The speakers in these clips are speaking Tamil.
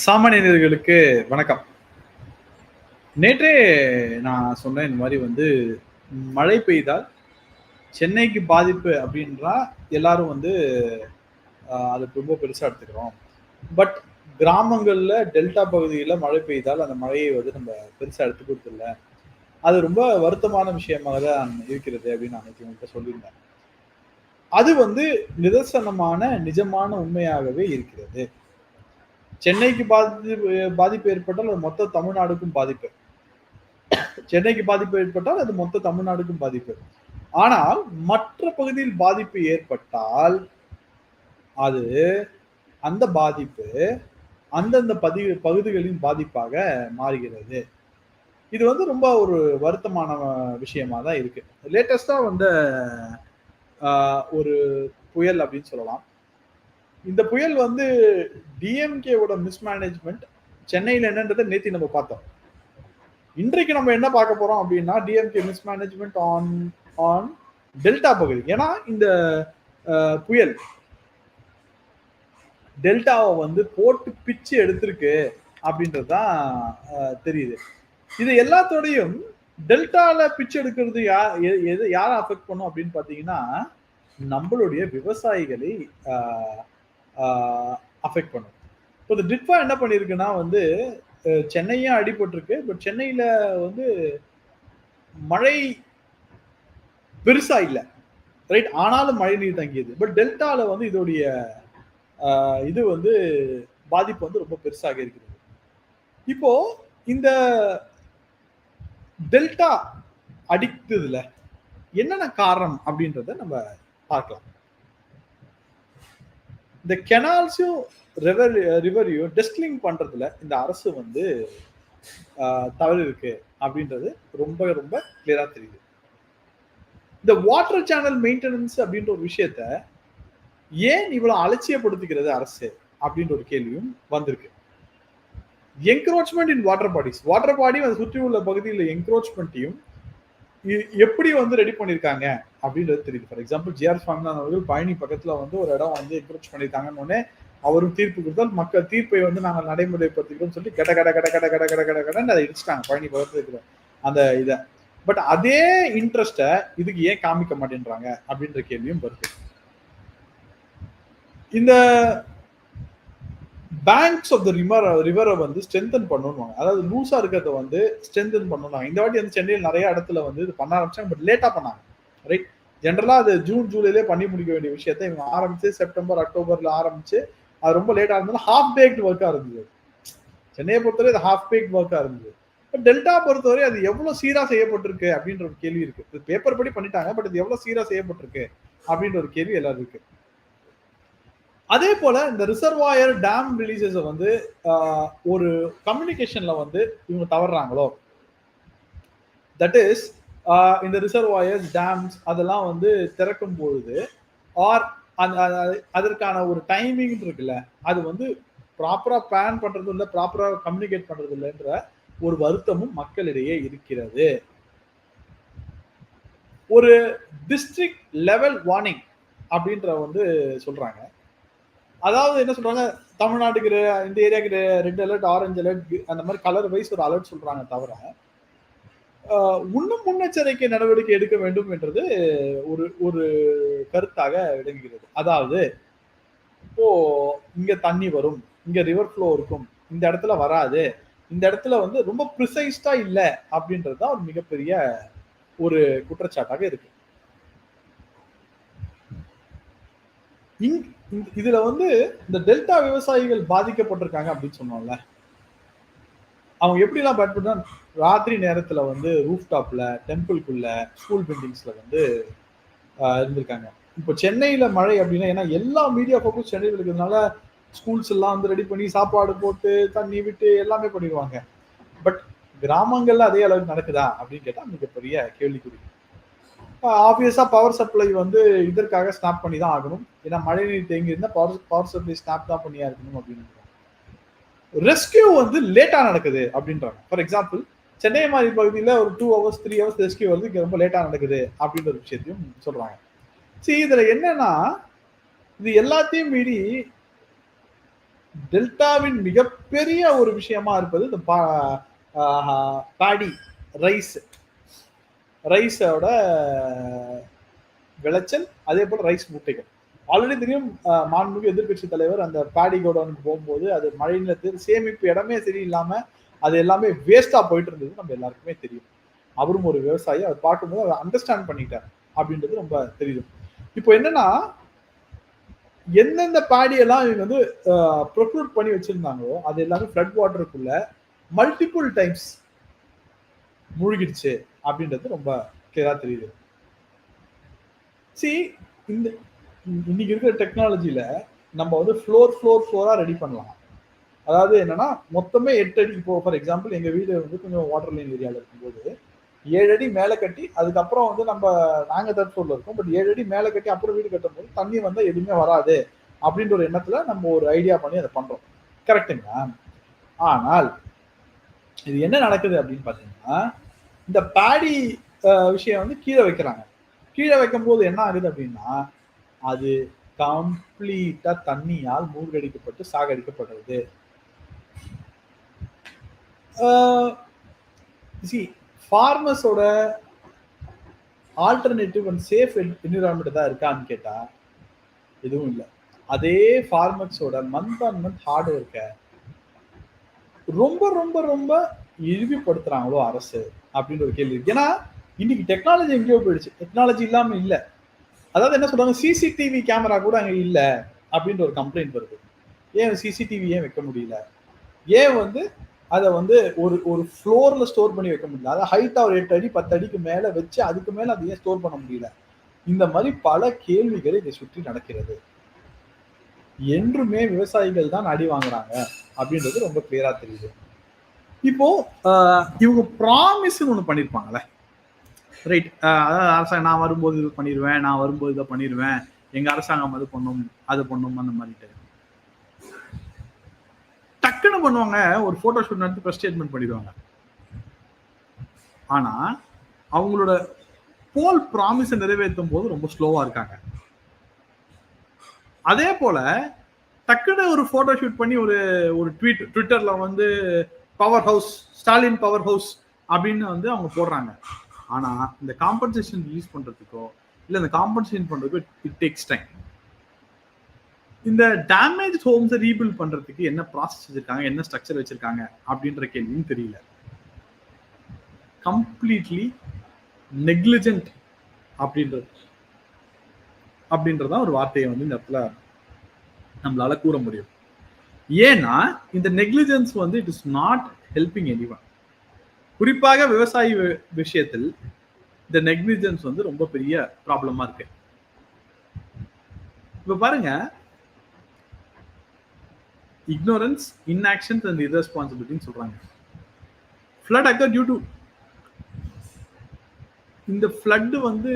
சாமானியர்களுக்கு வணக்கம். நேற்றே நான் சொன்னேன் இந்த மாதிரி வந்து மழை பெய்தால் சென்னைக்கு பாதிப்பு அப்படின்றா எல்லாரும் வந்து அதை ரொம்ப பெருசாக எடுத்துக்கிறோம். பட் கிராமங்களில் டெல்டா பகுதியில் மழை பெய்தால் அந்த மழையை வந்து நம்ம பெருசாக எடுத்துக்கிறது இல்ல. அது ரொம்ப வருத்தமான விஷயமாக தான் இருக்கிறது அப்படின்னு நான் உங்கள்கிட்ட சொல்லியிருந்தேன். அது வந்து நிதர்சனமான, நிஜமான உண்மையாகவே இருக்கிறது. சென்னைக்கு பாதிப்பு பாதிப்பு ஏற்பட்டால் அது மொத்த தமிழ்நாடுக்கும் பாதிப்பு. சென்னைக்கு பாதிப்பு ஏற்பட்டால் அது மொத்த தமிழ்நாடுக்கும் பாதிப்பு. ஆனால் மற்ற பகுதியில் பாதிப்பு ஏற்பட்டால், அது அந்த பாதிப்பு அந்தந்த பதி பகுதிகளின் பாதிப்பாக மாறுகிறது. இது வந்து ரொம்ப ஒரு வருத்தமான விஷயமா தான் இருக்கு. லேட்டஸ்டா வந்த ஒரு புயல் அப்படின்னு சொல்லலாம். இந்த புயல் வந்து டிஎம்கேவோட மிஸ்மேனேஜ்மெண்ட் சென்னையில் என்னன்றதை நேற்று நம்ம பார்த்தோம். இன்றைக்கு நம்ம என்ன பார்க்க போறோம் அப்படின்னா, DMK mismanagement on on delta பகுதி. ஏன்னா இந்த புயல் டெல்டாவை வந்து போட்டு பிச்சு எடுத்திருக்கு அப்படின்றது தான் தெரியுது. இது எல்லாத்தோடையும் டெல்டால பிச்சு எடுக்கிறது யா எது யாரை அஃபெக்ட் பண்ணும் அப்படின்னு பார்த்தீங்கன்னா, நம்மளுடைய விவசாயிகளை அஃபெக்ட் பண்ணும். இப்போ இந்த டிட்வா என்ன பண்ணியிருக்குன்னா வந்து சென்னையும் அடிபட்டிருக்கு. பட் சென்னையில் வந்து மழை பெருசா இல்லை ரைட். ஆனாலும் மழை நீர் தங்கியது. பட் டெல்டாவில் வந்து இதோடைய இது வந்து பாதிப்பு வந்து ரொம்ப பெருசாக இருக்கிறது. இப்போ இந்த டெல்டா அடித்ததுல என்னென்ன காரணம் அப்படின்றத நம்ம பார்க்கலாம். இந்த கெனால்ஸையும் ரிவர் ரிவரையும் டெஸ்டிலிங் பண்றதுல இந்த அரசு வந்து தவறு இருக்கு அப்படின்றது ரொம்ப ரொம்ப கிளியரா தெரியுது. இந்த வாட்டர் சேனல் மெயின்டெனன்ஸ் அப்படின்ற ஒரு விஷயத்த ஏன் இவ்வளவு அலட்சியப்படுத்துகிறது அரசு அப்படின்ற ஒரு கேள்வியும் வந்திருக்கு. Encroachment in water bodies. Water body அதை சுற்றி உள்ள பகுதியில் என்க்ரோச்மெண்ட்டையும் எப்படி வந்து ரெடி பண்ணியிருக்காங்க அப்படின்றது தெரியுது. For example GR. சுவாமிநாதன் அவர்கள் பழனி பக்கத்தில் வந்து ஒரு இடம் வந்து என்க்ரோச் பண்ணியிருக்காங்கன்னு உடனே அவரும் தீர்ப்பு கொடுத்தால் மக்கள் தீர்ப்பை வந்து நாங்கள் நடைமுறைப்படுத்துகிறோம்னு சொல்லி கட கட கட கட கட கட கட கடன்னு அதை இடிச்சிட்டாங்க பழனி பக்கத்தில் இருக்கிற அந்த இதை பட் அதே இன்ட்ரெஸ்ட்டை இதுக்கு ஏன் காமிக்க மாட்டேன்றாங்க அப்படின்ற கேள்வியும் வருது. இந்த பேங்க்ஸ் ஆஃப் த ரிமர் ரிவரை வந்து ஸ்ட்ரென்தன் பண்ணணுவாங்க அதாவது லூஸா இருக்கிறத வந்து ஸ்ட்ரென்தன் பண்ணணும் இந்த வாட்டி வந்து சென்னையில் நிறைய இடத்துல வந்து இது பண்ண ஆரம்பிச்சாங்க. பட் லேட்டா பண்ணாங்க. ரைட். ஜென்ரலாக அது ஜூன், ஜூலைலேயே பண்ணி முடிக்க வேண்டிய விஷயத்த இவங்க ஆரம்பிச்சு செப்டம்பர், அக்டோபர்ல ஆரம்பிச்சு அது ரொம்ப லேட்டா இருந்தாலும் ஹாஃப் பேக்டு ஒர்க்கா இருந்தது. சென்னையை பொறுத்தவரை அது ஹாஃப் பேக்டு ஒர்க்கா இருந்தது. பட் டெல்டா பொறுத்தவரை அது எவ்வளவு சீரா செய்யப்பட்டிருக்கு அப்படின்ற ஒரு கேள்வி இருக்கு. இது பேப்பர் படி பண்ணிட்டாங்க. பட் இது எவ்வளவு சீரா செய்யப்பட்டிருக்கு அப்படின்ற ஒரு கேள்வி எல்லாருக்கும் இருக்கு. அதே போல இந்த ரிசர்வாயர் டேம் ரிலீஸஸ வந்து ஒரு கம்யூனிகேஷன்ல வந்து இவங்க தவறுறாங்களோ? தட் இஸ் இந்த ரிசர்வாயர்ஸ், டேம்ஸ் அதெல்லாம் வந்து திறக்கும் பொழுது ஆர் அந்த அதற்கான ஒரு டைமிங் இருக்குல்ல. அது வந்து ப்ராப்பரா பிளான் பண்றது இல்லை ப்ராப்பரா கம்யூனிகேட் பண்றது இல்லைன்ற ஒரு வருத்தமும் மக்களிடையே இருக்கிறது. ஒரு டிஸ்ட்ரிக்ட் லெவல் வார்னிங் அப்படின்ற வந்து சொல்றாங்க. அதாவது என்ன சொல்றாங்க, தமிழ்நாட்டுக்கு இந்த ஏரியாவுக்கு ரெட் அலர்ட், ஆரஞ்சு அலர்ட் அந்த மாதிரி கலர் வைஸ் ஒரு அலர்ட் சொல்றாங்க தவிர, இன்னும் முன்னெச்சரிக்கை நடவடிக்கை எடுக்க வேண்டும் என்றது ஒரு ஒரு கருத்தாக விளங்குகிறது. அதாவது இப்போ இங்க தண்ணி வரும், இங்க ரிவர் ஃப்ளோ இருக்கும், இந்த இடத்துல வராது, இந்த இடத்துல வந்து ரொம்ப ப்ரிசைஸ்டா இல்லை அப்படின்றது தான் ஒரு மிகப்பெரிய ஒரு குற்றச்சாட்டாக இருக்கு. இதுல வந்து இந்த டெல்டா விவசாயிகள் பாதிக்கப்பட்டிருக்காங்க அப்படின்னு சொன்னோம்ல. அவங்க எப்படிலாம் பயன்படுத்தா ராத்திரி நேரத்துல வந்து ரூஃப் டாப்ல, டெம்பிள்குள்ள, ஸ்கூல் பில்டிங்ஸ்ல வந்து இருந்திருக்காங்க. இப்போ சென்னையில மழை அப்படின்னா ஏன்னா எல்லா மீடியா ஃபோக்கஸ் சென்னையில இருக்கிறதுனால ஸ்கூல்ஸ் எல்லாம் வந்து ரெடி பண்ணி சாப்பாடு போட்டு, தண்ணி விட்டு எல்லாமே பண்ணிடுவாங்க பட் கிராமங்கள்ல அதே அளவுக்கு நடக்குதா அப்படின்னு கேட்டா மிகப்பெரிய கேள்விக்குறி. ஆப்வியஸா பவர் சப்ளை வந்து இதற்காக ஸ்னாப் பண்ணி தான் ஆகணும். ஏன்னா மழைநீர் தேங்கி இருந்தா பவர் பவர் சப்ளை ஸ்னாப் தான் பண்ணியா இருக்கணும் அப்படின்னு. ரெஸ்க்யூ வந்து லேட்டா நடக்குது அப்படின்றாங்க. ஃபார் எக்ஸாம்பிள் சென்னை மாதிரி பகுதியில் ஒரு two hours, three hours rescue வருது. இங்கே ரொம்ப லேட்டாக நடக்குது அப்படின்ற ஒரு விஷயத்தையும் சொல்கிறாங்க சரி இதில் என்னன்னா, இது எல்லாத்தையும் மீறி டெல்டாவின் மிகப்பெரிய ஒரு விஷயமா இருப்பது இந்த பாடி ரைஸ் ரைஸோட விளைச்சல் அதே போல் ரைஸ் மூட்டைகள். ஆல்ரெடி தெரியும் மாண்புமிகு எதிர்கட்சி தலைவர் அந்த பாடி கோடவுனுக்கு போகும்போது அது மழை நிலத்தில் சேமிப்பு இடமே சரியில்லாம அது எல்லாமே வேஸ்டாக போயிட்டு இருந்தது நம்ம எல்லாருக்குமே தெரியும். அவரும் ஒரு விவசாயி அவர் பார்க்கும்போது அதை அண்டர்ஸ்டாண்ட் பண்ணிட்டார் அப்படின்றது ரொம்ப தெரியும். இப்போ என்னன்னா எந்தெந்த பாடியெல்லாம் இவங்க வந்து ப்ரொக்யூட் பண்ணி வச்சிருந்தாங்களோ அது எல்லாமே ஃப்ளட் வாட்டருக்குள்ள மல்டிபிள் டைம்ஸ் மூழ்கிடுச்சு அப்படின்றது ரொம்ப கிளியரா தெரியுது. சி இந்த இன்னைக்கு இருக்கிற டெக்னாலஜியில நம்ம வந்து ஃப்ளோர் ஃப்ளோர் ஃப்ளோரா ரெடி பண்ணலாம். அதாவது என்னன்னா மொத்தமே எட்டு அடி இப்போ ஃபார் எக்ஸாம்பிள் எங்க வீடு வந்து கொஞ்சம் வாட்டர் லைன் ஏரியாவில் இருக்கும்போது ஏழு அடி மேலே கட்டி அதுக்கப்புறம் வந்து நம்ம நாங்கள் தேர்ட் ஃப்ளோரில் இருக்கோம் பட் ஏழு அடி மேலே கட்டி அப்புறம் வீடு கட்டும் போது தண்ணி வந்தால் எதுவுமே வராது அப்படின்ற ஒரு எண்ணத்துல நம்ம ஒரு ஐடியா பண்ணி அதை பண்றோம். கரெக்டுங்களா ஆனால் இது என்ன நடக்குது அப்படின்னு பார்த்தீங்கன்னா இந்த பேடி விஷயம் வந்து கீழே வைக்கிறாங்க. கீழே வைக்கும் போது என்ன ஆகுது அப்படின்னா அது கம்ப்ளீட்டா தண்ணியால் மூழ்கடிக்கப்பட்டு சாகடிக்கப்படுறது. சி ஃபார்மர்ஸோட ஆல்டர்னேட்டிவ் அண்ட் சேஃப் என்விரான்மெண்ட் தான் இருக்கான்னு கேட்டால் எதுவும் இல்லை. அதே ஃபார்மர்ஸோட மந்த் ஆன் மந்த் ஹார்ட் ஒர்க்கை ரொம்ப ரொம்ப ரொம்ப இழிவுபடுத்துகிறாங்களோ அரசு. அப்படின்னு ஒரு கேள்வி இருக்கு. ஏன்னா இன்னைக்கு டெக்னாலஜி எங்கேயோ போயிடுச்சு. டெக்னாலஜி இல்லாம இல்ல. அதாவது என்ன சொல்றாங்க? சிசிடிவி கேமரா கூட அங்க இல்ல அப்படின்ற ஒரு கம்ப்ளைண்ட் வருது. ஏன் சிசிடிவி ஏன் வைக்க முடியல? ஏன் வந்து அதை வந்து ஒரு ஒரு ஃப்ளோர்ல ஸ்டோர் பண்ணி வைக்க முடியல? அதாவது ஹைட்டா ஒரு எட்டு அடி பத்து அடிக்கு மேல வச்சு அதுக்கு மேல அதை ஏன் ஸ்டோர் பண்ண முடியல? இந்த மாதிரி பல கேள்விகள் இதை சுற்றி நடக்கிறது. என்றுமே விவசாயிகள் தான் அடி வாங்குறாங்க அப்படின்றது ரொம்ப கிளியரா தெரியுது. இப்போ இவங்க ப்ராமிஸ்ன்னு ஒன்று பண்ணியிருப்பாங்களே ரைட் அதாவது அரசாங்கம் நான் வரும்போது இது பண்ணிடுவேன் நான் வரும்போது இதை பண்ணிடுவேன் எங்க அரசாங்கம் அது பண்ணும் அது பண்ணும் அந்த மாதிரிட்டு. டக்குன்னு பண்ணுவாங்க ஒரு போட்டோ ஷூட் நடத்தி ப்ரெஸ் ஸ்டேட்மெண்ட் பண்ணிடுவாங்க. ஆனா அவங்களோட போல் ப்ராமிஸை நிறைவேற்றும் போது ரொம்ப ஸ்லோவா இருக்காங்க. அதே போல டக்குன்னு ஒரு போட்டோ ஷூட் பண்ணி ஒரு ஒரு ட்வீட் ட்விட்டர்ல வந்து power house Stalin power house அப்படின்னு வந்து அவங்க போடுறாங்க. ஆனா இந்த காம்பன்சேஷன் ரிலீஸ் பண்றதுக்கோ இல்ல இந்த காம்பன்சேஷன் பண்றதுக்கோ இட் டேக்ஸ் டைம் இந்த டேமேஜ் ஹோம்ஸை ரீபில்ட் பண்றதுக்கு என்ன ப்ராசஸ் வச்சிருக்காங்க என்ன ஸ்ட்ரக்சர் வச்சிருக்காங்க அப்படின்ற கேள்வியும் தெரியல. கம்ப்ளீட்லி நெக்லிஜென்ட் அப்படின்றது அப்படின்றதான் ஒரு வார்த்தையை வந்து இந்த இடத்துல நம்மளால கூற முடியும். ஏன்னா இந்த நெக்லிஜென்ஸ் வந்து it is not helping anyone குறிப்பாக விவசாயி விஷயத்தில் இந்த நெக்லிஜென்ஸ் வந்து ரொம்ப பெரிய ப்ராப்ளமா இருக்கு. இப்ப பாருங்க. இக்னோரன்ஸ் இன்ஆக்ஷன்ஸ் அண்ட் இரஸ்பான்சிபிலிட்டின்னு சொல்றாங்க. ஃப்ளட் அக்கர் டியூ டு இந்த ஃப்ளட் வந்து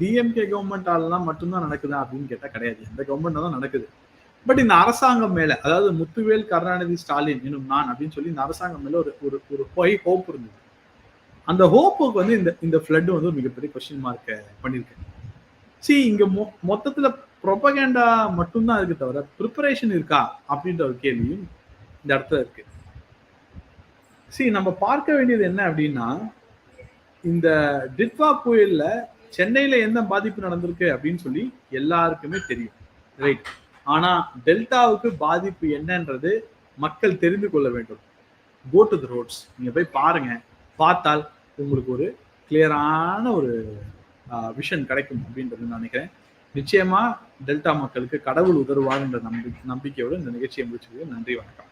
டிஎம்கே கவர்மெண்டாலாம் மட்டும்தான் நடக்குதா அப்படின்னு கேட்டா கிடையாது. எந்த கவர்மெண்ட் தான் நடக்குது. பட் இந்த அரசாங்கம் மேல அதாவது முத்துவேல் கருணாநிதி ஸ்டாலின் என்னும் நான் அப்படின்னு சொல்லி இந்த அரசாங்கம் மேல ஒரு ஒரு ஒரு பொய் ஹோப் இருந்தது. அந்த ஹோப்புக்கு வந்து இந்த இந்த ஃப்ளட் வந்து ஒரு மிகப்பெரிய கொஸ்டின் மார்க் பண்ணியிருக்கேன் சி இங்க மொ மொத்தத்துல ப்ரொபகேண்டா மட்டும்தான் இருக்கு தவிர ப்ரிப்பரேஷன் இருக்கா அப்படின்ற ஒரு கேள்வியும் இந்த இடத்துல இருக்கு. சி நம்ம பார்க்க வேண்டியது என்ன அப்படின்னா இந்த டிட்வா புயல்ல சென்னையில எந்த பாதிப்பு நடந்திருக்கு அப்படின்னு சொல்லி எல்லாருக்குமே தெரியும். ரைட் ஆனா டெல்டாவுக்கு பாதிப்பு என்னன்றது மக்கள் தெரிந்து கொள்ள வேண்டும். கோ டு த ரோட்ஸ் நீங்க போய் பாருங்க. பார்த்தால் உங்களுக்கு ஒரு கிளியரான ஒரு விஷன் கிடைக்கும் அப்படின்றது நான் நினைக்கிறேன். நிச்சயமா டெல்டா மக்களுக்கு கடவுள் உதவுவார் என்ற நம்பி நம்பிக்கையோடு இந்த நிகழ்ச்சியை முடிச்சுக்கு நன்றி வணக்கம்.